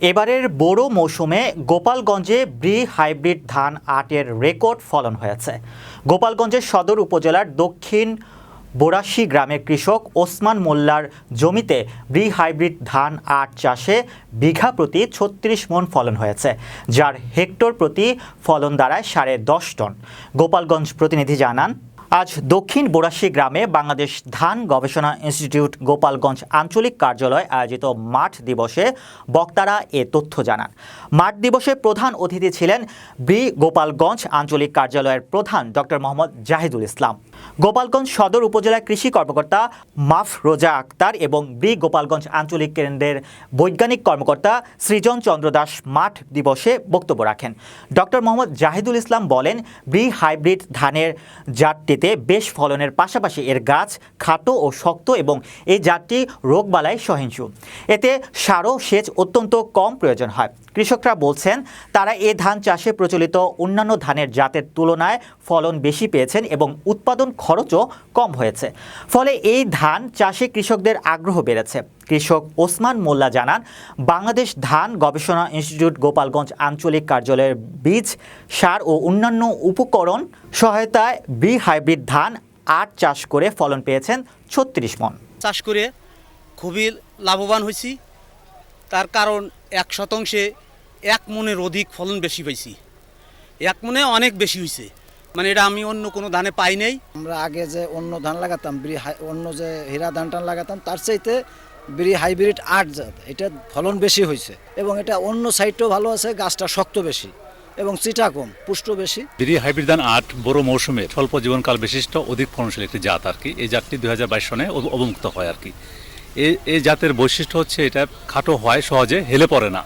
এবারের বোরো মৌসুমে গোপালগঞ্জে ব্রি হাইব্রিড ধান আটের রেকর্ড ফলন হয়েছে। গোপালগঞ্জের সদর উপজেলার দক্ষিণ বোরাশি গ্রামের কৃষক ওসমান মোল্লার জমিতে ব্রি হাইব্রিড ধান আট চাষে বিঘা প্রতি ছত্রিশ মন ফলন হয়েছে, যার হেক্টর প্রতি ফলন দাঁড়ায় সাড়ে দশ টন। গোপালগঞ্জ প্রতিনিধি জানান আজ দক্ষিণ বোরাশি গ্রামে বাংলাদেশ ধান গবেষণা ইনস্টিটিউট গোপালগঞ্জ আঞ্চলিক কার্যালয় আয়োজিত মাঠ দিবসে বক্তারা এ তথ্য জানান। মাঠ দিবসে প্রধান অতিথি ছিলেন বি গোপালগঞ্জ আঞ্চলিক কার্যালয়ের প্রধান ডক্টর মোহাম্মদ জাহিদুল ইসলাম। গোপালগঞ্জ সদর উপজেলা কৃষি কর্মকর্তা মাফ রোজা আক্তার এবং বি গোপালগঞ্জ আঞ্চলিক কেন্দ্রের বৈজ্ঞানিক কর্মকর্তা সৃজন চন্দ্র দাস মাঠ দিবসে বক্তব্য রাখেন। ডক্টর মোহাম্মদ জাহিদুল ইসলাম বলেন ব্রি হাইব্রিড ধানের জাতটিতে বেশ ফলনের পাশাপাশি এর গাছ খাটো ও শক্ত এবং এই জাতটি রোগবালাই সহিংসু। এতে সারও সেচ অত্যন্ত কম প্রয়োজন হয়। কৃষকরা বলছেন, তারা এ ধান চাষে প্রচলিত অন্যান্য ধানের জাতের তুলনায় ফলন বেশি পেয়েছেন এবং উৎপাদন খরচও কম হয়েছে। ফলে এই ধান চাষে কৃষকদের আগ্রহ বেড়েছে। কৃষক ওসমান মোল্লা জানান, বাংলাদেশ ধান গবেষণা ইনস্টিটিউট গোপালগঞ্জ আঞ্চলিক কার্যালয়ের বীজ, সার ও অন্যান্য উপকরণ সহায়তায় বি হাইব্রিড ধান আট চাষ করে ফলন পেয়েছেন ছত্রিশ মন। চাষ করে খুবই লাভবান হয়েছি। তার কারণ এক শতাংশে এক মনের অধিক ফলন বেশি পাইছি। এক মনে অনেক বেশি হয়েছে মানে এটা আমি অন্য কোনো ধানে পাই নাই। আমরা আগে যে অন্য ধান লাগাতাম অন্য যে হীরা ধান টান লাগাতাম তার চাইতে বিড়ি হাইব্রিড আট জাত এটা ফলন বেশি হয়েছে এবং এটা অন্য সাইডটাও ভালো আছে গাছটা শক্ত বেশি এবং চিটা কম পুষ্ট বেশি। বিড়ি হাইব্রিড ধান আট বড় মৌসুমে স্বল্প জীবনকাল বিশিষ্ট অধিক ফলনশীল একটি জাত আর কি। এই জাতটি দুই হাজার বাইশ সনে অবমুক্ত হয় আর কি। এই জাতের বৈশিষ্ট্য হচ্ছে এটা খাটো হয় সহজে হেলে পড়ে না।